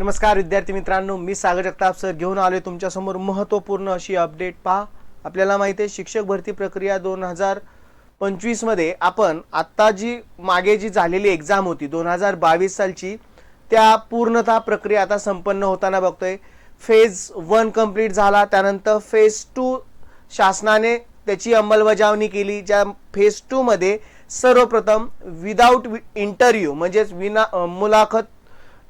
नमस्कार विद्यार्थी मित्रांनो. मी सागर जगताप सर घेऊन आलोय तुमच्यासमोर महत्त्वपूर्ण अशी अपडेट. पहा आपल्याला माहिती आहे शिक्षक भरती प्रक्रिया दोन हजार पंचवीसमध्ये आपण आत्ता जी मागे जी झालेली एक्झाम होती दोन हजार बावीस सालची त्या पूर्णतः प्रक्रिया आता संपन्न होताना बघतोय. फेज वन कंप्लीट झाला त्यानंतर फेज टू शासनाने त्याची अंमलबजावणी केली ज्या फेज टूमध्ये सर्वप्रथम विदाऊट इंटरव्ह्यू म्हणजेच विना मुलाखत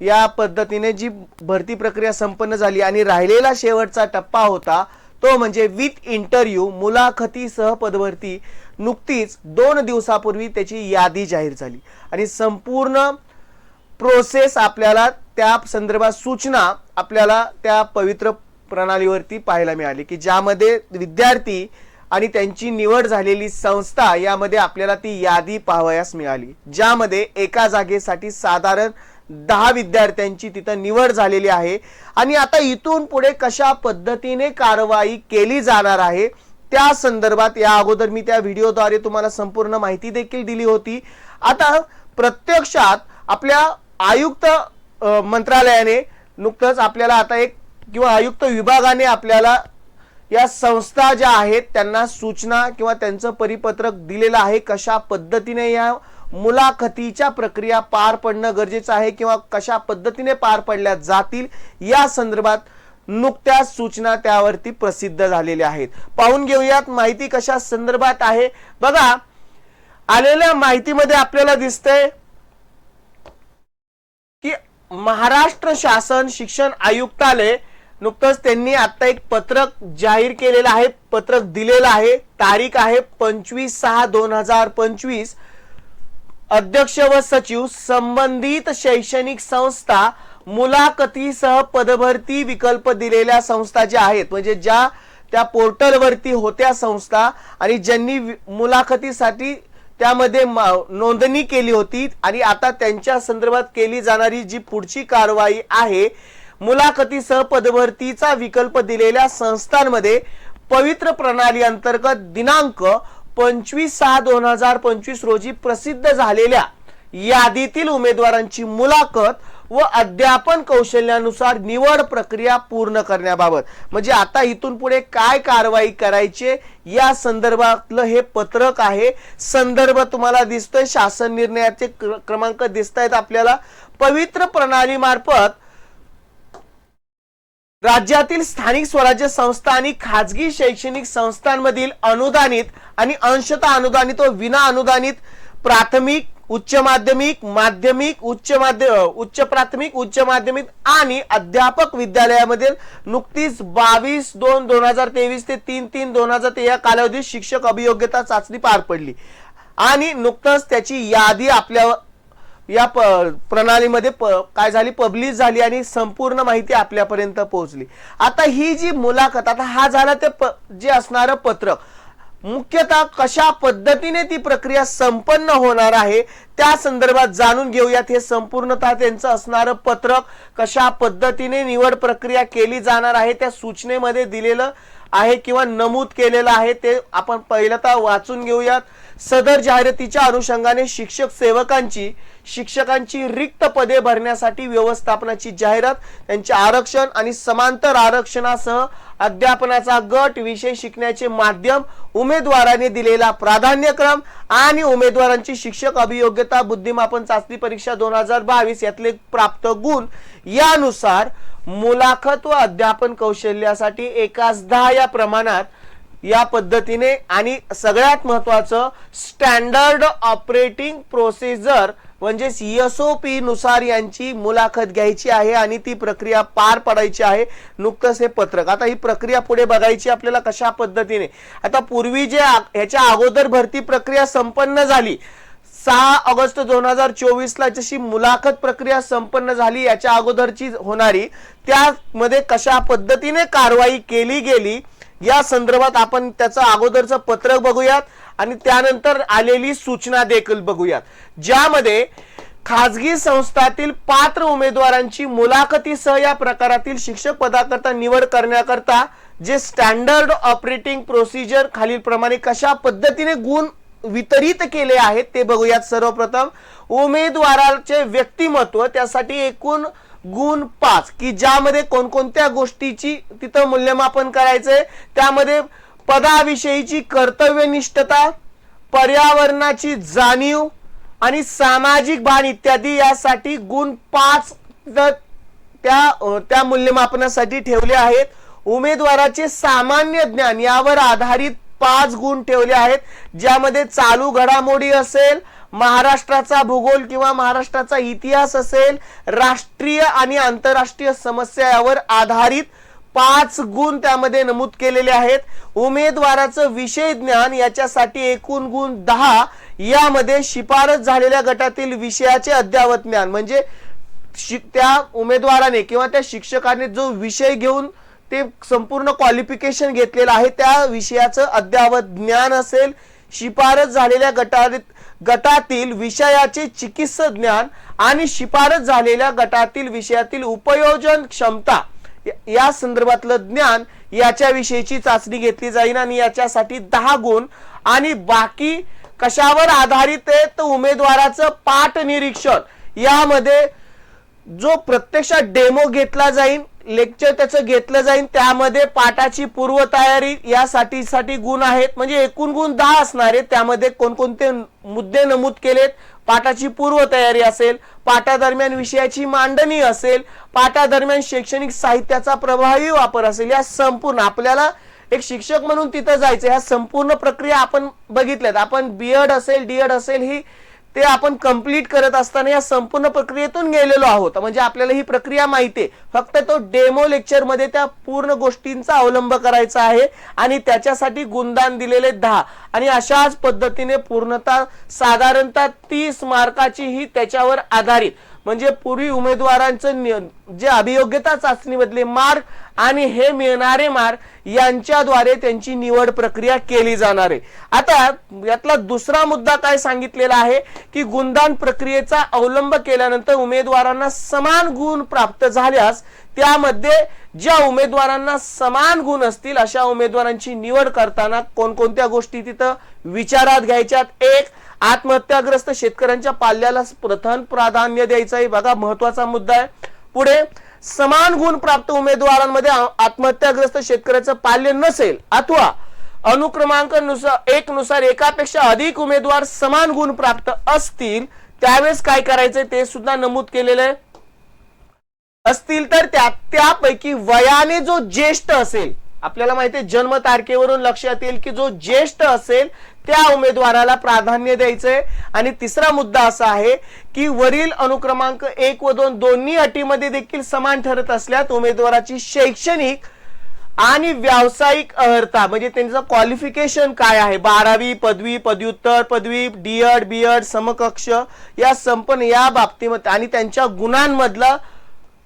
या पद्धतीने जी भरती प्रक्रिया संपन्न झाली आणि राहिलेला शेवटचा टप्पा होता तो म्हणजे विथ इंटरव्ह्यू मुलाखतीसह पदभरती नुकतीच दोन दिवसापूर्वी त्याची यादी जाहीर झाली. आणि संपूर्ण प्रोसेस आपल्याला त्या संदर्भात सूचना आपल्याला त्या पवित्र प्रणालीवरती पाहायला मिळाली की ज्यामध्ये विद्यार्थी आणि त्यांची निवड झालेली संस्था यामध्ये आपल्याला ती यादी पाहावयास मिळाली ज्यामध्ये एका जागेसाठी साधारण दहा विद्यार्थ्यांची तिथं निवड झालेली आहे. आणि आता इथून पुढे कशा पद्धतीने कारवाई केली जाणार आहे त्या संदर्भात या अगोदर मी त्या व्हिडिओद्वारे तुम्हाला संपूर्ण माहिती देखील दिली होती. आता प्रत्यक्षात आपल्या आयुक्त मंत्रालयाने नुकतंच आपल्याला आता एक किंवा आयुक्त विभागाने आपल्याला या संस्था ज्या आहेत त्यांना सूचना किंवा त्यांचं परिपत्रक दिलेलं आहे कशा पद्धतीने या मुलाखतीच्या प्रक्रिया पार पडणं गरजेचं आहे किंवा कशा पद्धतीने पार पडल्या जातील या संदर्भात नुकत्याच सूचना त्यावरती प्रसिद्ध झालेल्या आहेत. पाहून घेऊयात माहिती कशा संदर्भात आहे. बघा आलेल्या माहितीमध्ये आपल्याला दिसतंय की महाराष्ट्र शासन शिक्षण आयुक्तालय नुकतंच त्यांनी आता एक पत्रक जाहीर केलेलं आहे पत्रक दिलेलं आहे. तारीख आहे पंचवीस सहा दोन हजार पंचवीस. अध्यक्ष व सचिव संबंधित शैक्षणिक संस्था मुलाखतीसह पदभरती विकल्प दिलेल्या संस्था ज्या आहेत म्हणजे ज्या त्या पोर्टलवरती होत्या संस्था आणि ज्यांनी वि- मुलाखतीसाठी त्यामध्ये मा- नोंदणी केली होती आणि आता त्यांच्या संदर्भात केली जाणारी जी पुढची कारवाई आहे मुलाखतीसह पदभरतीचा विकल्प दिलेल्या संस्थांमध्ये पवित्र प्रणाली अंतर्गत दिनांक पंचवीस सहा दोन हजार पंचवीस रोजी प्रसिद्ध झालेल्या यादीतील उमेदवारांची मुलाखत व अध्यापन कौशल्यानुसार निवड प्रक्रिया पूर्ण करण्याबाबत. म्हणजे आता इथून पुढे काय कारवाई करायचे या संदर्भातलं हे पत्रक आहे. संदर्भ तुम्हाला दिसतोय. शासन निर्णयाचे क्र- क्रमांक दिसत आहेत आपल्याला. पवित्र प्रणालीमार्फत राज्यातील स्थानिक स्वराज्य संस्था आणि खाजगी शैक्षणिक संस्थांमधील अनुदानित आणि अंशतः अनुदानित व विना अनुदानित प्राथमिक उच्च माध्यमिक माध्यमिक उच्च माध्य उच्च प्राथमिक उच्च माध्यमिक आणि अध्यापक विद्यालयामध्ये नुकतीच बावीस दोन दोन हजार तेवीस ते तीन तीन दोन हजार ते या कालावधीत शिक्षक अभियोग्यता चाचणी पार पडली. आणि नुकतंच त्याची यादी आपल्या या प प्रणालीमध्ये प काय झाली? पब्लिश झाली आणि संपूर्ण माहिती आपल्यापर्यंत पोहोचली. आता ही जी मुलाखत आता हा झाला ते प जे असणारं पत्रक मुख्यतः कशा पद्धतीने ती प्रक्रिया संपन्न होणार आहे त्या संदर्भात जाणून घेऊयात. हे संपूर्णतः त्यांचं असणारं पत्रक कशा पद्धतीने निवड प्रक्रिया केली जाणार आहे त्या सूचनेमध्ये दिलेलं आहे किंवा नमूद केलेलं आहे ते आपण पहिलं तर वाचून घेऊयात. सदर जाहिरातीच्या अनुषंगाने शिक्षक सेवकांची शिक्षकांची रिक्त पदे भरण्यासाठी व्यवस्थापनाची जाहिरात त्यांचे आरक्षण आणि समांतर आरक्षणासह अध्यापनाचा गट विषय शिकण्याचे माध्यम उमेदवाराने दिलेला प्राधान्यक्रम आणि उमेदवारांची शिक्षक अभियोग्यता बुद्धिमापन चाचणी परीक्षा दोन हजार बावीस यातले प्राप्त गुण यानुसार मुलाखत व अध्यापन कौशल्यासाठी एकाच दहा या प्रमाणात या पद्धतीने आणि सगळ्यात महत्वाचं स्टँडर्ड ऑपरेटिंग प्रोसिजर म्हणजेच एसओपी नुसार यांची मुलाखत घ्यायची आहे आणि ती प्रक्रिया पार पडायची आहे नुकतंच हे पत्रक. आता ही प्रक्रिया पुढे बघायची आपल्याला कशा पद्धतीने. आता पूर्वी जे ह्याच्या अगोदर भरती प्रक्रिया संपन्न झाली सहा ऑगस्ट दोन हजार चोवीस ला जशी मुलाखत प्रक्रिया संपन्न झाली याच्या अगोदरची होणारी त्यामध्ये कशा पद्धतीने कारवाई केली गेली या संदर्भात आपण त्याचं अगोदरचं पत्रक बघूयात. आणि त्यानंतर आलेली सूचना देखील बघूयात. ज्यामध्ये खाजगी संस्थातील पात्र उमेदवारांची मुलाखतीसह या प्रकारातील शिक्षक पदाकरता निवड करण्याकरता जे स्टँडर्ड ऑपरेटिंग प्रोसिजर खालील प्रमाणे कशा पद्धतीने गुण वितरित केले आहेत ते बघूयात सर्वप्रथम. उमेदवाराचे व्यक्तिमत्व त्यासाठी एकूण गुण पाच की ज्यामध्ये कोणकोणत्या गोष्टीची तिथं मूल्यमापन करायचंय त्यामध्ये पदाविषयीची कर्तव्यनिष्ठता पर्यावरणाची जाणीव आणि सामाजिक भान इत्यादी यासाठी गुण पाच त्या त्या मूल्यमापनासाठी ठेवले आहेत. उमेदवाराचे सामान्य ज्ञान यावर आधारित पाच गुण ठेवले आहेत ज्यामध्ये चालू घडामोडी असेल महाराष्ट्राचा भूगोल किंवा महाराष्ट्राचा इतिहास असेल राष्ट्रीय आणि आंतरराष्ट्रीय समस्या यावर आधारित पाच गुण त्यामध्ये नमूद केलेले आहेत. उमेदवाराचं विषय ज्ञान याच्यासाठी एकूण गुण दहा. यामध्ये शिफारस झालेल्या गटातील विषयाचे अद्यावत ज्ञान म्हणजे त्या उमेदवाराने किंवा त्या शिक्षकाने जो विषय घेऊन ते संपूर्ण क्वालिफिकेशन घेतलेलं आहे त्या विषयाचं अद्यावत ज्ञान असेल. शिफारस झालेल्या गटा गटातील विषयाचे चिकित्सक ज्ञान आणि शिफारस झालेल्या गटातील विषयातील उपयोजन क्षमता या- संदर्भातलं ज्ञान याच्या विषयीची चाचणी घेतली जाईल आणि याच्यासाठी दहा गुण. आणि बाकी कशावर आधारित आहे तर उमेदवाराचं पाठ निरीक्षण यामध्ये जो प्रत्यक्षात डेमो घेतला जाईल लेक्चर त्याचं घेतलं जाईल त्यामध्ये पाठाची पूर्वतयारी यासाठी साठी गुण आहेत. म्हणजे एकूण गुण दहा असणार आहेत. त्यामध्ये कोणकोणते मुद्दे नमूद केलेत. पाठाची पूर्वतयारी असेल पाठादरम्यान विषयाची मांडणी असेल पाठादरम्यान शैक्षणिक साहित्याचा प्रभावी वापर असेल या संपूर्ण आपल्याला एक शिक्षक म्हणून तिथं जायचं ह्या संपूर्ण प्रक्रिया आपण बघितल्यात. आपण बीएड असेल डीएड असेल ही ते आपण कंप्लीट करत असताना या संपूर्ण प्रक्रियेतून गेलेलो आहोत. म्हणजे आपल्याला ही प्रक्रिया माहिती आहे. फक्त तो डेमो लेक्चरमध्ये त्या पूर्ण गोष्टींचा अवलंब करायचा आहे आणि त्याच्यासाठी गुणदान दिलेले दहा. आणि अशाच पद्धतीने पूर्णतः साधारणतः तीस मार्काची ही त्याच्यावर आधारित. म्हणजे पूर्वी उमेदवारांचं जे अभियोग्यता चाचणीमधले मार्क आणि हे मिळणारे मार्क यांच्याद्वारे त्यांची निवड प्रक्रिया केली जाणार आहे. आता यातला दुसरा मुद्दा काय सांगितलेला आहे की गुणदान प्रक्रियेचा अवलंब केल्यानंतर उमेदवारांना समान गुण प्राप्त झाल्यास त्यामध्ये ज्या उमेदवारांना समान गुण असतील अशा उमेदवारांची निवड करताना कोणकोणत्या गोष्टी तिथं विचारात घ्यायच्यात? एक आत्महत्याग्रस्त शेतकऱ्यांच्या पाल्याला प्रथम प्राधान्य द्यायचं आहे बघा महत्त्वाचा मुद्दा आहे. पुढे समान गुण प्राप्त उमेदवारांमध्ये आत्महत्याग्रस्त शेतकऱ्याचं पाल्य नसेल अथवा अनुक्रमांकनुसार एक नुसार एकापेक्षा अधिक उमेदवार समान गुण प्राप्त असतील त्यावेळेस काय करायचंय ते सुद्धा नमूद केलेलं आहे. असतील तर त्या त्यापैकी वयाने जो ज्येष्ठ असेल आपल्याला माहिती आहे जन्म तारखेवरून लक्षात येईल की जो ज्येष्ठ असेल त्या उमेदवाराला प्राधान्य द्यायचंय. आणि तिसरा मुद्दा असा आहे की वरील अनुक्रमांक एक व दोन दोन्ही अटीमध्ये देखील समान ठरत असल्यात उमेदवाराची शैक्षणिक आणि व्यावसायिक अर्हता म्हणजे त्यांचं क्वालिफिकेशन काय आहे? बारावी पदवी पदव्युत्तर पदवी डीएड बीएड समकक्ष या संपन्न या बाबतीमध्ये आणि त्यांच्या गुणांमधलं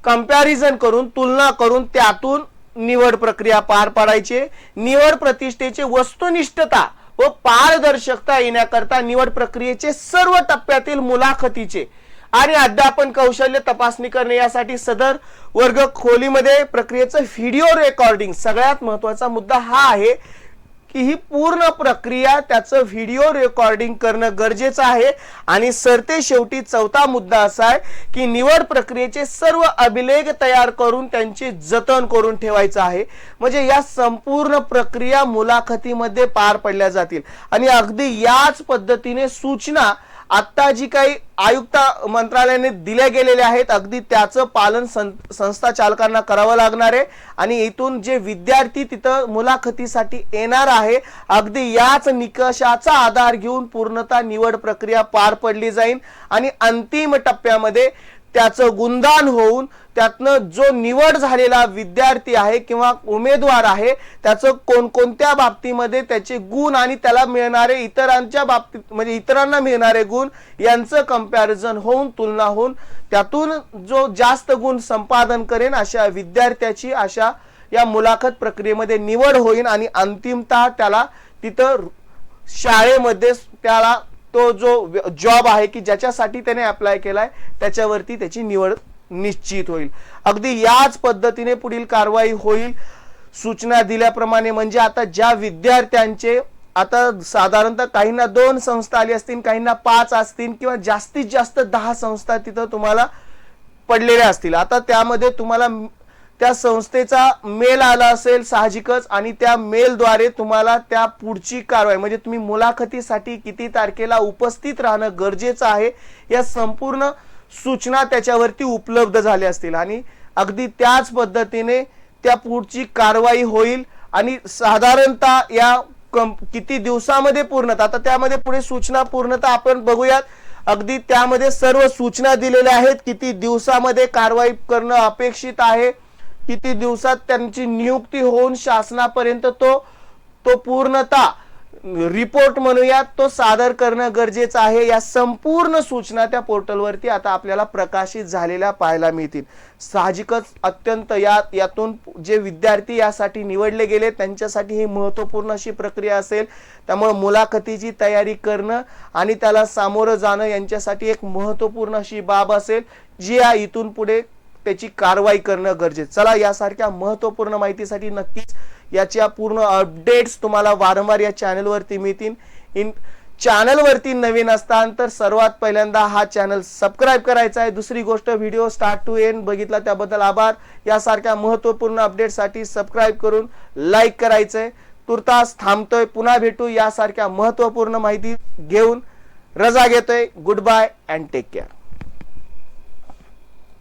कंपॅरिझन करून तुलना करून त्यातून निवड प्रक्रिया पार पाडायची निवड प्रतिष्ठेचे वस्तुनिष्ठता व पारदर्शकता येण्याकरता निवड प्रक्रियेचे सर्व टप्प्यातील मुलाखतीचे आणि अध्यापन कौशल्य तपासणी करणे यासाठी सदर वर्ग खोलीमध्ये प्रक्रियेचं व्हिडिओ रेकॉर्डिंग सगळ्यात महत्त्वाचा मुद्दा हा आहे. की ही पूर्ण प्रक्रिया त्याचं व्हिडिओ रेकॉर्डिंग करणं गरजेचं आहे. आणि सरते शेवटी चौथा मुद्दा असा आहे की निवड प्रक्रियेचे सर्व अभिलेख तयार करून त्यांचे जतन करून ठेवायचं आहे. म्हणजे या संपूर्ण प्रक्रिया मुलाखतीमध्ये पार पडल्या जातील. आणि अगदी याच पद्धतीने सूचना आत्ता जी काही आयुक्त मंत्रालयाने दिल्या गेलेल्या आहेत अगदी त्याचं पालन सं- संस्था चालकांना करावं लागणार आहे. आणि इथून जे विद्यार्थी तिथं मुलाखतीसाठी येणार आहे अगदी याच निकषाचा आधार घेऊन पूर्णतः निवड प्रक्रिया पार पडली जाईल. आणि अंतिम टप्प्यामध्ये त्याचं गुणदान होऊन त्यातनं जो निवड झालेला विद्यार्थी आहे किंवा उमेदवार आहे त्याचं कोणकोणत्या बाबतीमध्ये त्याचे गुण आणि त्याला मिळणारे इतरांच्या बाबतीत म्हणजे इतरांना मिळणारे गुण यांचं कंपॅरिझन होऊन तुलना होऊन त्यातून जो जास्त गुण संपादन करेन अशा विद्यार्थ्याची अशा या मुलाखत प्रक्रियेमध्ये निवड होईल आणि अंतिमतः त्याला तिथं शाळेमध्ये त्याला तो जो जॉब आहे की ज्याच्यासाठी त्याने अप्लाय केलाय त्याच्यावरती त्याची निवड निश्चित होईल. अगदी याच पद्धतीने पुढील कारवाई होईल. सूचना दिल्याप्रमाणे म्हणजे आता ज्या विद्यार्थ्यांचे आता साधारणतः काहींना दोन संस्था आली असतील काहींना पाच असतील किंवा जास्तीत जास्त दहा संस्था तिथं तुम्हाला पडलेल्या असतील. आता त्यामध्ये तुम्हाला त्या संस्थेचा मेल आला असेल साहजिकच आणि त्या मेलद्वारे तुम्हाला त्या पुढची कारवाई म्हणजे तुम्ही मुलाखतीसाठी किती तारखेला उपस्थित राहणं गरजेचं आहे या संपूर्ण सूचना त्याच्यावरती उपलब्ध झाल्या असतील. आणि अगदी त्याच पद्धतीने त्या पुढची कारवाई होईल आणि साधारणतः या कम किती दिवसामध्ये पूर्णतः आता त्यामध्ये पुढे सूचना पूर्णतः आपण बघूयात. अगदी त्यामध्ये सर्व सूचना दिलेल्या आहेत किती दिवसामध्ये कारवाई करणं अपेक्षित आहे. किती दिवसात त्यांची नियुक्ती होऊन शासनापर्यंत तो तो पूर्णतः रिपोर्ट म्हणूयात तो सादर करणं गरजेचं आहे. या संपूर्ण सूचना त्या पोर्टलवरती आता आपल्याला प्रकाशित झालेल्या पाहायला मिळतील. साहजिकच अत्यंत या यातून जे विद्यार्थी यासाठी निवडले गेले त्यांच्यासाठी ही महत्त्वपूर्ण अशी प्रक्रिया असेल. त्यामुळे मुलाखतीची तयारी करणं आणि त्याला सामोरं जाणं यांच्यासाठी एक महत्त्वपूर्ण अशी बाब असेल जी या इथून पुढे त्याची कारवाई करणं गरजेचं. चला यासारख्या महत्त्वपूर्ण माहितीसाठी नक्कीच याच्या पूर्ण अपडेट्स तुम्हाला वारंवार या चॅनलवरती मिळतील. इन चॅनलवरती नवीन असताल तर सर्वात पहिल्यांदा हा चॅनल सबस्क्राईब करायचा आहे. दुसरी गोष्ट व्हिडिओ स्टार्ट टू एंड बघितला त्याबद्दल आभार. यासारख्या महत्त्वपूर्ण अपडेटसाठी सबस्क्राईब करून लाईक करायचंय. तुर्तास थांबतोय पुन्हा भेटू. यासारख्या महत्त्वपूर्ण माहिती घेऊन रजा घेतोय. Goodbye and take care